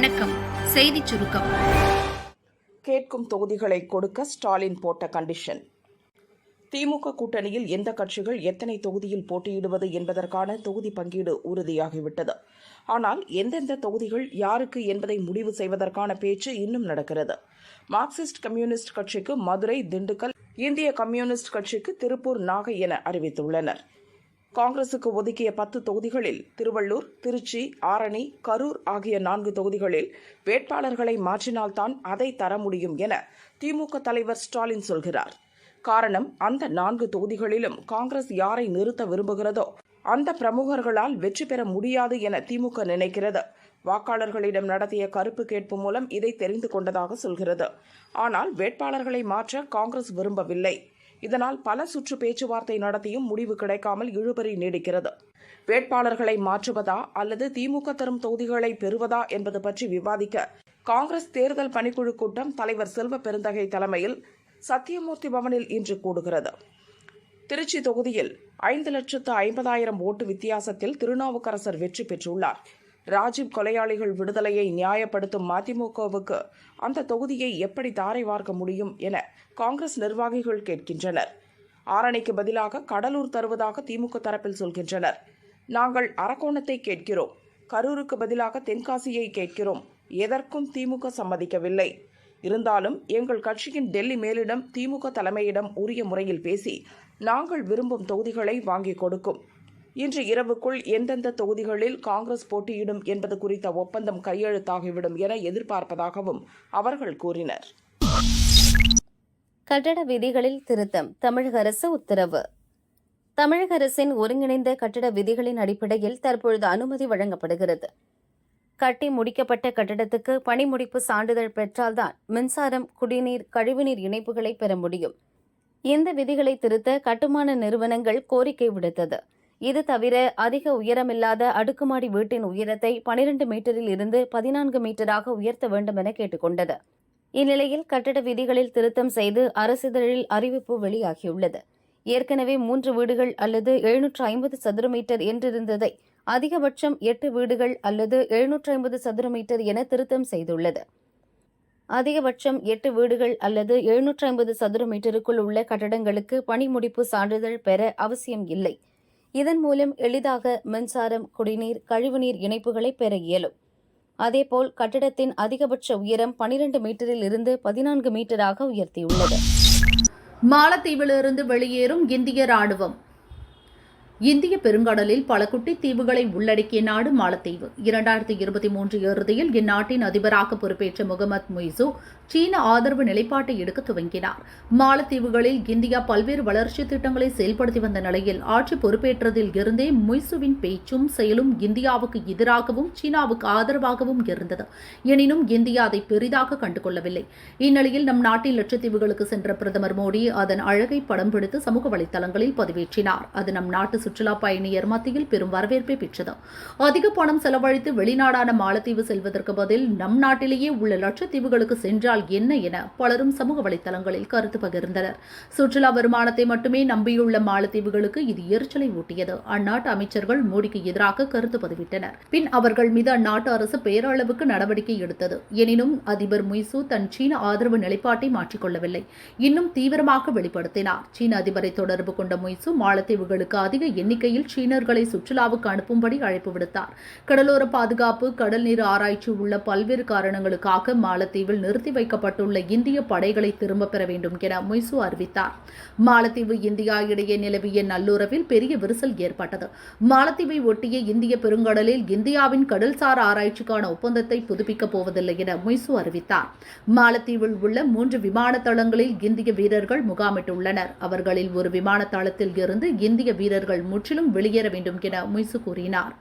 வணக்கம். செய்திச் சுருக்கம். கேட்கும் தொகுதிகளை கொடுக்க ஸ்டாலின் போட்ட கண்டிஷன் திமுக கூட்டணியில் எந்த கட்சிகள் எத்தனை தொகுதியில் போட்டியிடுவது என்பதற்கான தொகுதி பங்கீடு உறுதியாகிவிட்டது. ஆனால் எந்தெந்த தொகுதிகள் யாருக்கு என்பதை முடிவு செய்வதற்கான பேச்சு இன்னும் நடக்கிறது. மார்க்சிஸ்ட் கம்யூனிஸ்ட் கட்சிக்கு மதுரை திண்டுக்கல் இந்திய கம்யூனிஸ்ட் கட்சிக்கு திருப்பூர் நாகை என அறிவித்துள்ளனர். காங்கிரசுக்கு ஒதுக்கிய பத்து தொகுதிகளில் திருவள்ளூர் திருச்சி ஆரணி கரூர் ஆகிய நான்கு தொகுதிகளில் வேட்பாளர்களை மாற்றினால்தான் அதை தர முடியும் என திமுக தலைவர் ஸ்டாலின் சொல்கிறார். காரணம் அந்த நான்கு தொகுதிகளிலும் காங்கிரஸ் யாரை நிறுத்த விரும்புகிறதோ அந்த பிரமுகர்களால் வெற்றி பெற முடியாது என திமுக நினைக்கிறது. வாக்காளர்களிடம் நடத்திய கருப்பு கேட்பு மூலம் இதை தெரிந்து கொண்டதாக சொல்கிறது. ஆனால் வேட்பாளர்களை மாற்ற காங்கிரஸ் விரும்பவில்லை. இதனால் பல சுற்று பேச்சுவார்த்தை நடத்தியும் முடிவு கிடைக்காமல் இழுபறி நீடிக்கிறது. வேட்பாளர்களை மாற்றுவதா அல்லது திமுக தரும் தொகுதிகளை பெறுவதா என்பது பற்றி விவாதிக்க காங்கிரஸ் தேர்தல் பணிக்குழு கூட்டம் தலைவர் செல்வ பெருந்தகை தலைமையில் சத்தியமூர்த்தி பவனில் இன்று கூடுகிறது. திருச்சி தொகுதியில் ஐந்து லட்சத்து ஐம்பதாயிரம் ஓட்டு வித்தியாசத்தில் திருநாவுக்கரசர் வெற்றி பெற்றுள்ளார். ராஜீவ் கொலையாளிகள் விடுதலையை நியாயப்படுத்தும் மதிமுகவுக்கு அந்த தொகுதியை எப்படி தாரை வார்க்க முடியும் என காங்கிரஸ் நிர்வாகிகள் கேட்கின்றனர். ஆரணிக்கு பதிலாக கடலூர் தருவதாக திமுக தரப்பில் சொல்கின்றனர். நாங்கள் அரக்கோணத்தை கேட்கிறோம். கரூருக்கு பதிலாக தென்காசியை கேட்கிறோம். எதற்கும் திமுக சம்மதிக்கவில்லை. இருந்தாலும் எங்கள் கட்சியின் டெல்லி மேலிடம் திமுக தலைமையிடம் உரிய முறையில் பேசி நாங்கள் விரும்பும் தொகுதிகளை வாங்கிக் கொடுக்கும். இன்று இரவுக்குள் எந்தெந்த தொகுதிகளில் காங்கிரஸ் போட்டியிடும் என்பது குறித்த ஒப்பந்தம் கையெழுத்தாகிவிடும் என எதிர்பார்ப்பதாகவும் அவர்கள் கூறினர். கட்டட விதிகளில் திருத்தம் தமிழக அரசு உத்தரவு. தமிழக அரசின் ஒருங்கிணைந்த கட்டட விதிகளின் அடிப்படையில் தற்பொழுது அனுமதி வழங்கப்படுகிறது. கட்டி முடிக்கப்பட்ட கட்டடத்துக்கு பணிமுடிப்பு சான்றிதழ் பெற்றால்தான் மின்சாரம் குடிநீர் கழிவுநீர் இணைப்புகளை பெற முடியும். இந்த விதிகளை திருத்த கட்டுமான நிறுவனங்கள் கோரிக்கை விடுத்தது. இது தவிர அதிக உயரமில்லாத அடுக்குமாடி வீட்டின் உயரத்தை பனிரெண்டு மீட்டரில் இருந்து பதினான்கு மீட்டராக உயர்த்த வேண்டும் என கேட்டுக்கொண்டது. இந்நிலையில் கட்டட விதிகளில் திருத்தம் செய்து அரசிதழில் அறிவிப்பு வெளியாகியுள்ளது. ஏற்கனவே மூன்று வீடுகள் அல்லது எழுநூற்று ஐம்பது சதுர மீட்டர் என்றிருந்ததை அதிகபட்சம் எட்டு வீடுகள் அல்லது எழுநூற்று ஐம்பது சதுர மீட்டர் என திருத்தம் செய்துள்ளது. அதிகபட்சம் எட்டு வீடுகள் அல்லது எழுநூற்று ஐம்பது சதுர மீட்டருக்குள் உள்ள கட்டடங்களுக்கு பணி முடிப்பு சான்றிதழ் பெற அவசியம் இல்லை. இதன் மூலம் எளிதாக மின்சாரம் குடிநீர் கழிவுநீர் இணைப்புகளை பெற இயலும். அதேபோல் கட்டிடத்தின் அதிகபட்ச உயரம் பனிரெண்டு மீட்டரில் இருந்து பதினான்கு மீட்டராக உயர்த்தியுள்ளது. மாலத்தீவிலிருந்து வெளியேறும் இந்திய ராணுவம். இந்திய பெருங்கடலில் பல குட்டி தீவுகளை உள்ளடக்கிய நாடு மாலத்தீவு. இரண்டாயிரத்தி இருபத்தி மூன்று இறுதியில் இந்நாட்டின் அதிபராக பொறுப்பேற்ற முகமது முய்சு சீன ஆதரவு நிலைப்பாட்டை எடுக்க துவங்கினார். மாலத்தீவுகளில் இந்தியா பல்வேறு வளர்ச்சி திட்டங்களை செயல்படுத்தி வந்த நிலையில் ஆட்சி பொறுப்பேற்றதில் இருந்தே முய்சுவின் பேச்சும் செயலும் இந்தியாவுக்கு எதிராகவும் சீனாவுக்கு ஆதரவாகவும் இருந்தது. எனினும் இந்தியா அதை பெரிதாக கண்டுகொள்ளவில்லை. இந்நிலையில் நம் நாட்டின் லட்சத்தீவுகளுக்கு சென்ற பிரதமர் மோடி அதன் அழகை படம் பிடித்து சமூக வலைதளங்களில் பதிவேற்றினார். அது நம் நாட்டு சுற்றுலா பயணியர் மத்தியில் பெரும் வரவேற்பை பெற்றது. அதிக பணம் செலவழித்து வெளிநாடான மாலத்தீவு செல்வதற்கு பதில் நம் நாட்டிலேயே உள்ள லட்சத்தீவுகளுக்கு சென்றால் என்ன என பலரும் சமூக வலைதளங்களில் கருத்து பகிர்ந்தனர். சுற்றுலா வருமானத்தை மட்டுமே நம்பியுள்ள மாலத்தீவுகளுக்கு இது எரிச்சலை ஊட்டியது. அந்நாட்டு அமைச்சர்கள் மோடிக்கு எதிராக கருத்து பதிவிட்டனர். பின் அவர்கள் மீது அந்நாட்டு அரசு பேரளவுக்கு நடவடிக்கை எடுத்தது. எனினும் அதிபர் முய்சு தன் சீன ஆதரவு நிலைப்பாட்டை மாற்றிக்கொள்ளவில்லை. இன்னும் தீவிரமாக வெளிப்படுத்தினார். சீன அதிபரை தொடர்பு கொண்ட முய்சு மாலத்தீவுகளுக்கு அதிக எண்ணிக்கையில் சீனர்களை சுற்றுலாவுக்கு அனுப்பும்படி அழைப்பு விடுத்தார். கடலோர பாதுகாப்பு கடல் நீர் ஆராய்ச்சி உள்ள பல்வேறு காரணங்களுக்காக மாலத்தீவில் நிறுத்தி வைக்கப்பட்டுள்ள இந்திய படைகளை திரும்பப் பெற வேண்டும் என மொய்சு அறிவித்தார். மாலத்தீவு இந்தியா இடையே நிலவிய நல்லுறவில் பெரிய விரிசல் ஏற்பட்டது. மாலத்தீவை ஒட்டிய இந்திய பெருங்கடலில் இந்தியாவின் கடல்சார் ஆராய்ச்சிக்கான ஒப்பந்தத்தை புதுப்பிக்கப் போவதில்லை என மொய்சு அறிவித்தார். மாலத்தீவில் உள்ள மூன்று விமான தளங்களில் இந்திய வீரர்கள் முகாமிட்டுள்ளனர். அவர்களில் ஒரு விமான தளத்தில் இருந்து இந்திய வீரர்கள் முற்றிலும் வெளியேற வேண்டும் என முய்சு கூறினார்.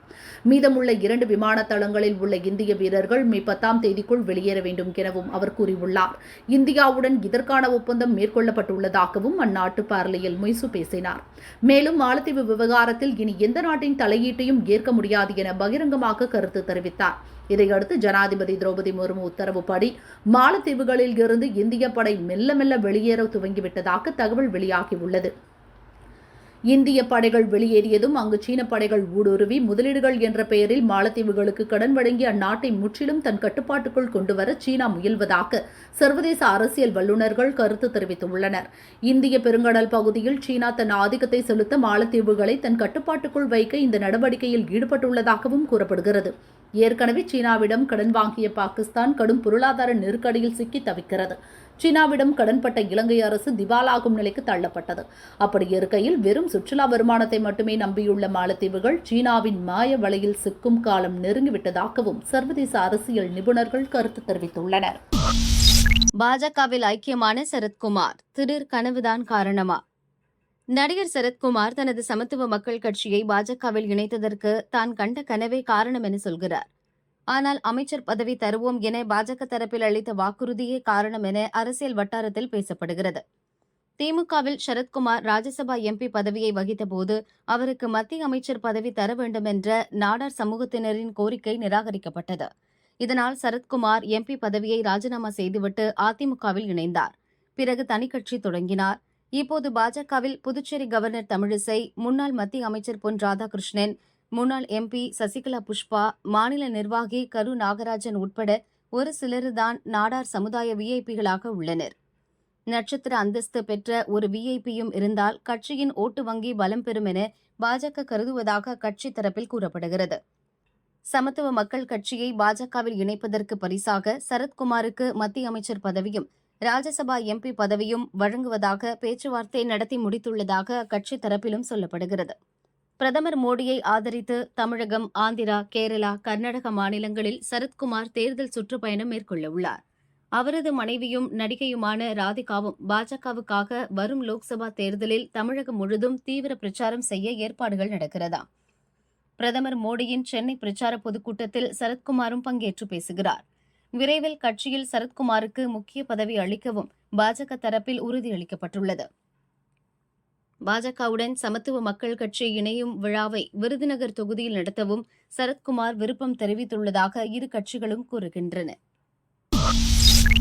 மீதமுள்ள இரண்டு விமான தளங்களில் உள்ள இந்திய வீரர்கள் மே பத்தாம் தேதிக்குள் வெளியேற வேண்டும் எனவும் அவர் கூறியுள்ளார். இந்தியாவுடன் இதற்கான ஒப்பந்தம் மேற்கொள்ளப்பட்டுள்ளதாகவும் அந்நாட்டு பார்லியில் முய்சு பேசினார். மேலும் மாலத்தீவு விவகாரத்தில் இனி எந்த நாட்டின் தலையீட்டையும் ஏற்க முடியாது என பகிரங்கமாக கருத்து தெரிவித்தார். இதையடுத்து ஜனாதிபதி திரௌபதி முர்மு உத்தரவுப்படி மாலத்தீவுகளில் இருந்து இந்திய படை மெல்ல மெல்ல வெளியேற துவங்கிவிட்டதாக தகவல் வெளியாகியுள்ளது. இந்திய படைகள் வெளியேறியதும் அங்கு சீன படைகள் ஊடுருவி முதலீடுகள் என்ற பெயரில் மாலத்தீவுகளுக்கு கடன் வழங்கி அந்நாட்டை முற்றிலும் தன் கட்டுப்பாட்டுக்குள் கொண்டுவர சீனா முயல்வதாக சர்வதேச அரசியல் வல்லுநர்கள் கருத்து தெரிவித்துள்ளனர். இந்திய பெருங்கடல் பகுதியில் சீனா தன் ஆதிக்கத்தை செலுத்த மாலத்தீவுகளை தன் கட்டுப்பாட்டுக்குள் வைக்க இந்த நடவடிக்கையில் ஈடுபட்டுள்ளதாகவும் கூறப்படுகிறது. ஏற்கனவே சீனாவிடம் கடன் வாங்கிய பாகிஸ்தான் கடும் பொருளாதார நெருக்கடியில் சிக்கி தவிக்கிறது. சீனாவிடம் கடன்பட்ட இலங்கை அரசு திவாலாகும் நிலைக்கு தள்ளப்பட்டது. அப்படி இருக்கையில் வெறும் சுற்றுலா வருமானத்தை மட்டுமே நம்பியுள்ள மாலத்தீவுகள் சீனாவின் மாய வலையில் சிக்கும் காலம் நெருங்கிவிட்டதாகவும் சர்வதேச அரசியல் நிபுணர்கள் கருத்து தெரிவித்துள்ளனர். பாஜகவில் ஐக்கியமான சரத்குமார் திடீர் கனவுதான் காரணமா? நடிகர் சரத்குமார் தனது சமத்துவ மக்கள் கட்சியை பாஜகவில் இணைத்ததற்கு தான் கண்ட கனவே காரணம் என சொல்கிறார். ஆனால் அமைச்சர் பதவி தருவோம் என பாஜக தரப்பில் அளித்த வாக்குறுதியே காரணம் என அரசியல் வட்டாரத்தில் பேசப்படுகிறது. திமுகவில் சரத்குமார் ராஜ்யசபா எம்பி பதவியை வகித்தபோது அவருக்கு மத்திய அமைச்சர் பதவி தர வேண்டும் என்ற நாடார் சமூகத்தினரின் கோரிக்கை நிராகரிக்கப்பட்டது. இதனால் சரத்குமார் எம்பி பதவியை ராஜினாமா செய்துவிட்டு அதிமுகவில் இணைந்தார். பிறகு தனிக்கட்சி தொடங்கினார். இப்போது பாஜகவில் புதுச்சேரி கவர்னர் தமிழிசை முன்னாள் மத்திய அமைச்சர் பொன் ராதாகிருஷ்ணன் முன்னாள் எம்பி சசிகலா புஷ்பா மாநில நிர்வாகி கரு நாகராஜன் உட்பட ஒரு சிலருதான் நாடார் சமுதாய விஐபிகளாக உள்ளனர். நட்சத்திர அந்தஸ்து பெற்ற ஒரு விஐபியும் இருந்தால் கட்சியின் ஓட்டு வங்கி பலம் பெறும் என பாஜக கருதுவதாக கட்சி தரப்பில் கூறப்படுகிறது. சமத்துவ மக்கள் கட்சியை பாஜகவில் இணைப்பதற்கு பரிசாக சரத்குமாருக்கு மத்திய அமைச்சர் பதவியும் ராஜ்யசபா எம்பி பதவியும் வழங்குவதாக பேச்சுவார்த்தை நடத்தி முடித்துள்ளதாக அக்கட்சி தரப்பிலும் சொல்லப்படுகிறது. பிரதமர் மோடியை ஆதரித்து தமிழகம் ஆந்திரா கேரளா கர்நாடக மாநிலங்களில் சரத்குமார் தேர்தல் சுற்றுப்பயணம் மேற்கொள்ள உள்ளார். அவரது மனைவியும் நடிகையுமான ராதிகாவும் பாஜகவுக்காக வரும் லோக்சபா தேர்தலில் தமிழகம் முழுதும் தீவிர பிரச்சாரம் செய்ய ஏற்பாடுகள் நடக்கிறதா? பிரதமர் மோடியின் சென்னை பிரச்சார பொதுக்கூட்டத்தில் சரத்குமாரும் பங்கேற்று பேசுகிறார். விரைவில் கட்சியில் சரத்குமாருக்கு முக்கிய பதவி அளிக்கவும் பாஜக தரப்பில் உறுதியளிக்கப்பட்டுள்ளது பாஜகவுடன் சமத்துவ மக்கள் கட்சி இணையும் விழாவை விருதுநகர் தொகுதியில் நடத்தவும் சரத்குமார் விருப்பம் தெரிவித்துள்ளதாக இரு கட்சிகளும் கூறுகின்றன.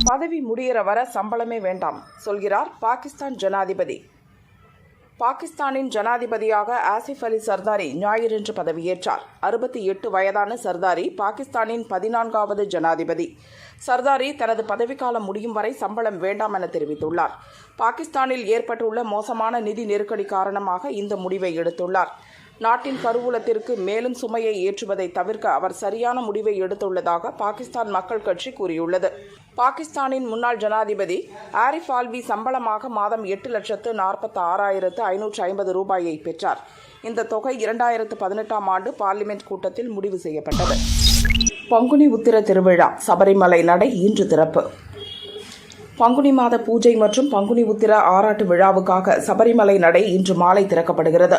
பதவி முடிகிற வர சம்பளமே வேண்டாம் சொல்கிறார் பாகிஸ்தான் ஜனாதிபதி. பாகிஸ்தானின் ஜனாதிபதியாக ஆசிஃப் அலி சர்தாரி ஞாயிறன்று பதவியேற்றார். அறுபத்தி எட்டு வயதான சர்தாரி பாகிஸ்தானின் பதினான்காவது ஜனாதிபதி. சர்தாரி தனது பதவிக்காலம் முடியும் வரை சம்பளம் வேண்டாம் என தெரிவித்துள்ளார். பாகிஸ்தானில் ஏற்பட்டுள்ள மோசமான நிதி நெருக்கடி காரணமாக இந்த முடிவை எடுத்துள்ளார். நாட்டின் கருவூலத்திற்கு மேலும் சுமையை ஏற்றுவதை தவிர்க்க அவர் சரியான முடிவை எடுத்துள்ளதாக பாகிஸ்தான் மக்கள் கட்சி கூறியுள்ளது. பாகிஸ்தானின் முன்னாள் ஜனாதிபதி ஆரிஃப் ஆல்வி சம்பளமாக மாதம் எட்டு லட்சத்து நாற்பத்தி ஆறாயிரத்து ஐநூற்று ஐம்பது ரூபாயை பெற்றார். இந்த தொகை இரண்டாயிரத்து பதினெட்டாம் ஆண்டு பார்லிமெண்ட் கூட்டத்தில் முடிவு செய்யப்பட்டது. பங்குனி உத்திர திருவிழா சபரிமலை நடை இன்று திறப்பு. பங்குனி மாத பூஜை மற்றும் பங்குனி உத்திர ஆராட்டு விழாவுக்காக சபரிமலை நடை இன்று மாலை திறக்கப்படுகிறது.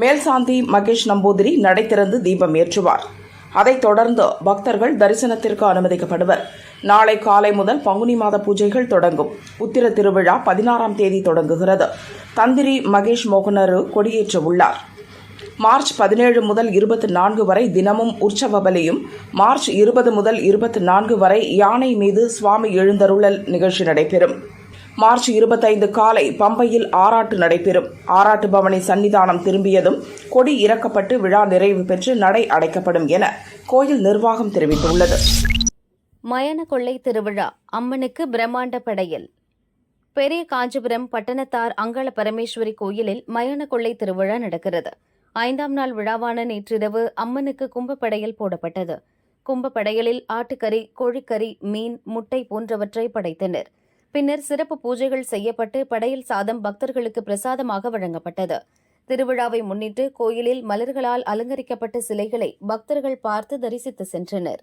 மேல்சாந்தி மகேஷ் நம்பூதிரி நடை திறந்து தீபம் ஏற்றுவார். அதைத் தொடர்ந்து பக்தர்கள் தரிசனத்திற்கு அனுமதிக்கப்படுவர். நாளை காலை முதல் பங்குனி மாத பூஜைகள் தொடங்கும். உத்திர திருவிழா பதினாறாம் தேதி தொடங்குகிறது. தந்திரி மகேஷ் மோகனரு கொடியேற்ற உள்ளார். மார்ச் பதினேழு முதல் இருபத்தி நான்கு வரை தினமும் உற்சவ பலியும் மார்ச் இருபது முதல் இருபத்தி நான்கு வரை யானை மீது சுவாமி எழுந்தருளல் நிகழ்ச்சி நடைபெறும். மார்ச் இருபத்தைந்து காலை பம்பையில் ஆராட்டு நடைபெறும். ஆராட்டு பவனி சன்னிதானம் திரும்பியதும் கொடி இறக்கப்பட்டு விழா நிறைவு பெற்று நடை அடைக்கப்படும் என கோயில் நிர்வாகம் தெரிவித்துள்ளது. மயான கொள்ளை திருவிழா அம்மனுக்கு பிரம்மாண்ட படையல். பெரிய காஞ்சிபுரம் பட்டணத்தார் அங்காள பரமேஸ்வரி கோயிலில் மயான கொள்ளை திருவிழா நடக்கிறது. ஐந்தாம் நாள் விழாவான நேற்றிரவு அம்மனுக்கு கும்பப்படையல் போடப்பட்டது. கும்பப்படையலில் ஆட்டுக்கறி கோழிக்கறி மீன் முட்டை போன்றவற்றை படைத்தனர். பின்னர் சிறப்பு பூஜைகள் செய்யப்பட்டு படையல் சாதம் பக்தர்களுக்கு பிரசாதமாக வழங்கப்பட்டது. திருவிழாவை முன்னிட்டு கோயிலில் மலர்களால் அலங்கரிக்கப்பட்ட சிலைகளை பக்தர்கள் பார்த்து தரிசித்து சென்றனர்.